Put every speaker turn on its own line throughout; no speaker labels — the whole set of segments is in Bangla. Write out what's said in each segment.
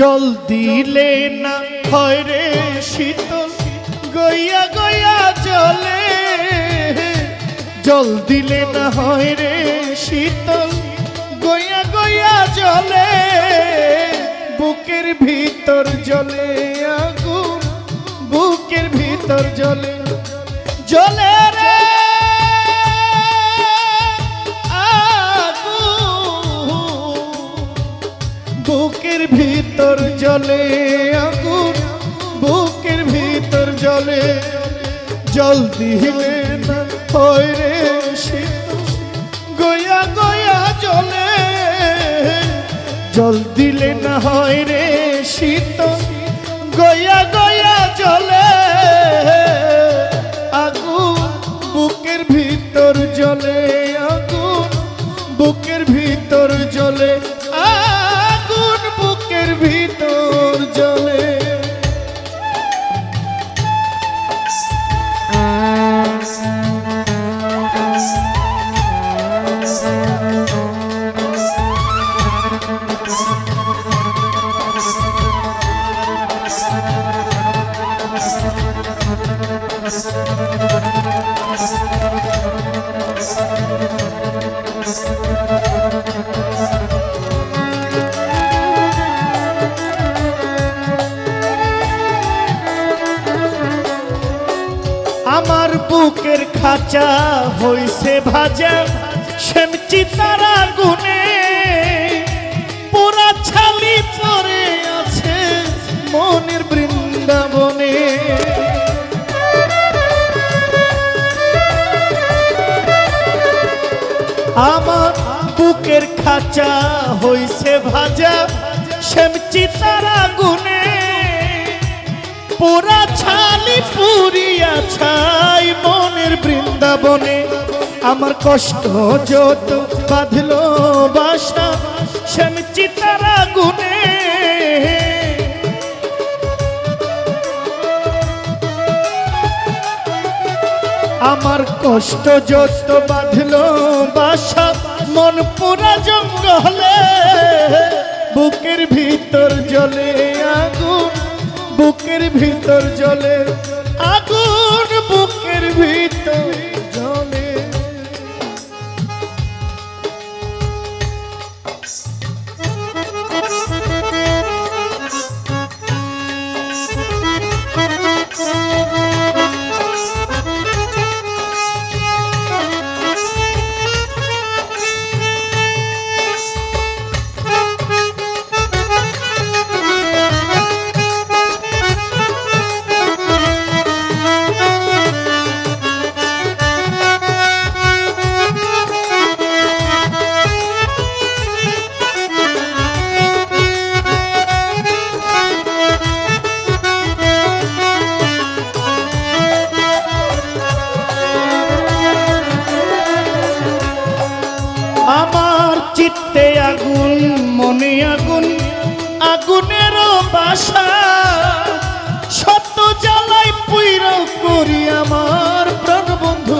জল দিলে না হয় রে শীতল গইয়া গইয়া জলে। জল দিলে না হয় রে শীতল গইয়া গইয়া জলে। বুকের ভিতর জলে আগুন, বুকের ভিতর জলে। জলে বুকের ভিতর জলে আগুন, বুকের ভিতর জলে জল দিলে না হয় রে গয়া গয়া জলে জল দিলে না হয় রে খাঁচা হইছে ভাজা শ্যামচি তারা গুনে পুরা ছালি পরে আছে মনের বৃন্দাবনে। আমার বুকের খাঁচা হইছে ভাজা শ্যামচি তারা গুনে পুরা ছালি পুরিয়া ছাই মনের বৃন্দাবনে। আমার কষ্ট যত বাঁধল বাসা শ্যামচি তারা গুনে আমার কষ্ট যত বাঁধল বাসা, মন পুরা জঙ্গলে ভিতর জলে আমার চিত্তে আগুন, মনে আগুন, আগুনেরও বাসা। সত্য জ্বালাই পুইর করি আমার প্রাণ বন্ধু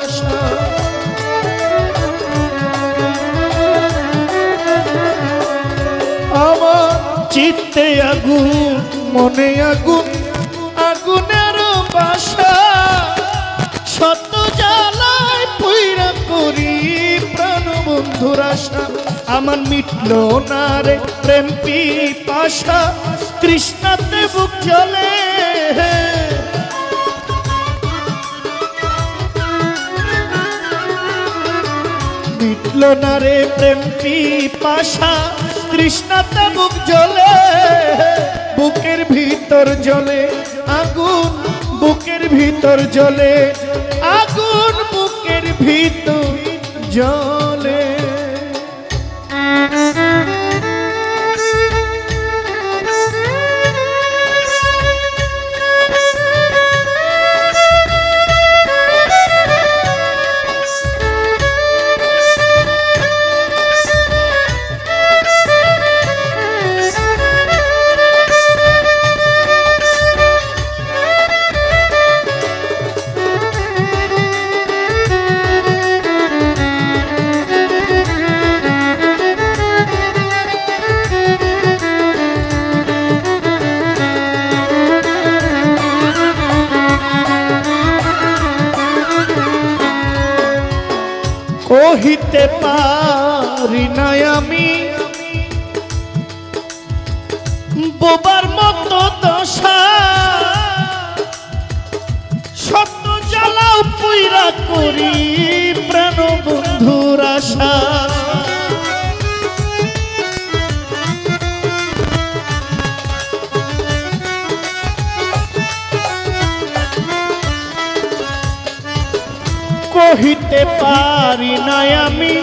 আশা। আমার চিত্তে আগুন, মনে আগুন বন্ধুর আশা আমার মিটল না রে প্রেম পাশা তৃষ্ণাতে বুক জলে মিটল না রে প্রেম পাশা তৃষ্ণাতে বুক জলে বুকের ভিতর জলে আগুন, বুকের ভিতর জলে আগুন, বুকের ভিতর জলে কহিতে পারি না আমি। বোবার মতো দশা। সত্য জ্বালাও পুইরা করি প্রাণ বন্ধুর আশা। কহিতে পারি না আমি।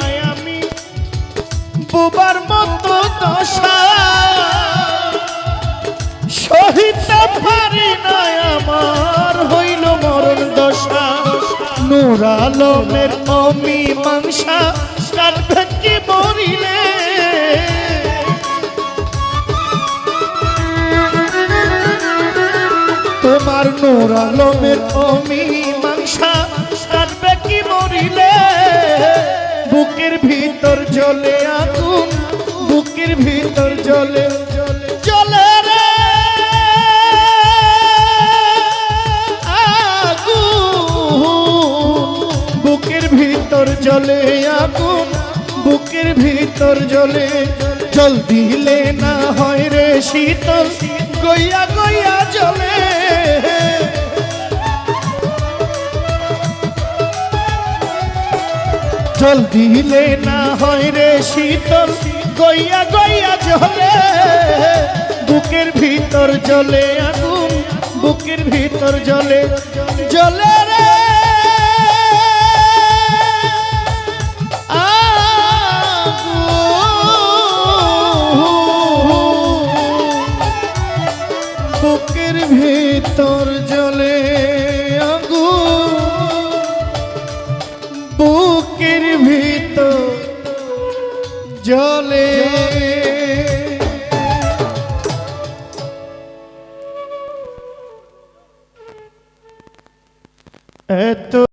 বুবার মতো দশা সহিতে পারি না আমার, হইল মরণ দশা। নূর আলমের অমীমাংসা কাটবে কি মরিলে। তোমার নূর আলমের ভিতর জ্বলে আগুন, বুকের ভিতর জ্বলে জ্বলে রে বুকের ভিতর জ্বলে আগুন, বুকের ভিতর জ্বলে জল দিলে না হয় রে শীতল। গইয়া গইয়া জল দিলে না হয় রে শীতল। গইয়া গইয়া জলে, বুকের ভিতর জলে আগুন, বুকের ভিতর জলে জ্বলে জলে। এত